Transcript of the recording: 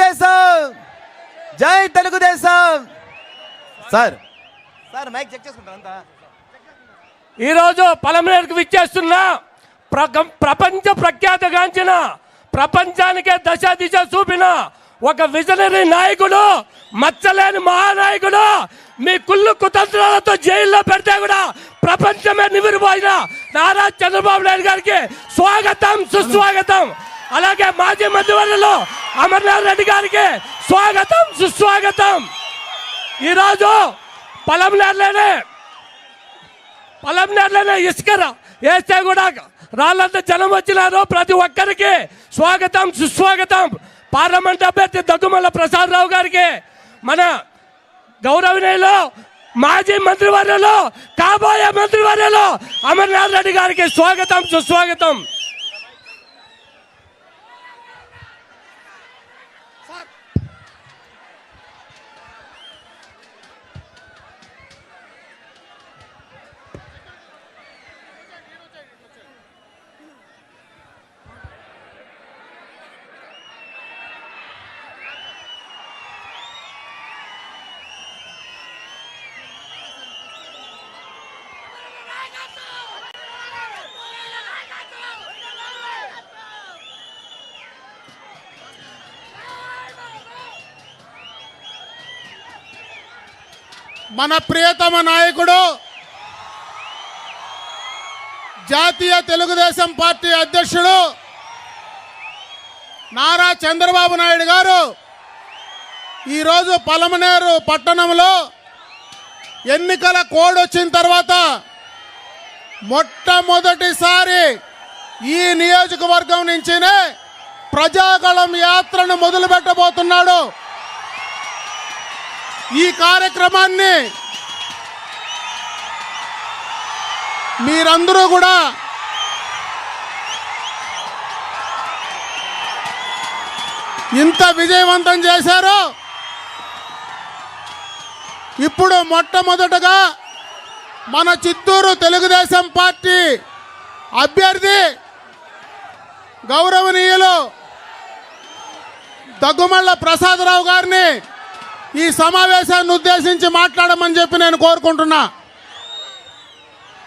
తెలుగుదేశం! జై Telugu Desam! Sir. Sir mike check చేసుకుంటారు అంతా? ఈరోజు పలమనేరుకు విచ్చేస్తున్న ప్ర- ప్రపంచ ప్రఖ్యాతగాంచిన ప్రపంచానికే దశ దిశ చూపిన ఒక విజనరీ నాయకుడు మచ్చలేని మహానాయకుడు మీ కుళ్ళు కుతంత్రాలతో జైల్లో పెడితే కూడా ప్రపంచమే నివిరిపోయిన నారా చంద్రబాబు నాయుడు గారికి స్వాగతం సుస్వాగతం. అలాగే మాజీ మంత్రివర్యులు అమర్నాథ్ రెడ్డి గారికి స్వాగతం సుస్వాగతం. ఈరోజు పొలం నేర్లేనే పొలం నేర్లేనే ఇసుకర వేస్తే కూడా రాళ్ళంతా జనం వచ్చినారు. ప్రతి ఒక్కరికి స్వాగతం సుస్వాగతం. పార్లమెంట్ అభ్యర్థి దగ్గుమల్ల ప్రసాద్ రావు గారికి మన గౌరవనీయులు మాజీ మంత్రివర్యులు కాబోయే మంత్రివర్యులు అమర్నాథ్ రెడ్డి గారికి స్వాగతం సుస్వాగతం. మన ప్రియతమ నాయకుడు జాతీయ తెలుగుదేశం పార్టీ అధ్యక్షుడు నారా చంద్రబాబు నాయుడు గారు ఈరోజు పలమనేరు పట్టణంలో ఎన్నికల కోడ్ వచ్చిన తర్వాత మొట్టమొదటిసారి ఈ నియోజకవర్గం నుంచినే ప్రజాగళం యాత్రను మొదలు పెట్టబోతున్నాడు ఈ కార్యక్రమాన్ని మీరందరూ కూడా ఇంత విజయవంతం చేశారు. ఇప్పుడు మొట్టమొదటగా మన చిత్తూరు తెలుగుదేశం పార్టీ అభ్యర్థి గౌరవనీయులు దగ్గుమల్ల ప్రసాదరావు గారిని ఈ సమావేశాన్ని ఉద్దేశించి మాట్లాడమని చెప్పి నేను కోరుకుంటున్నా.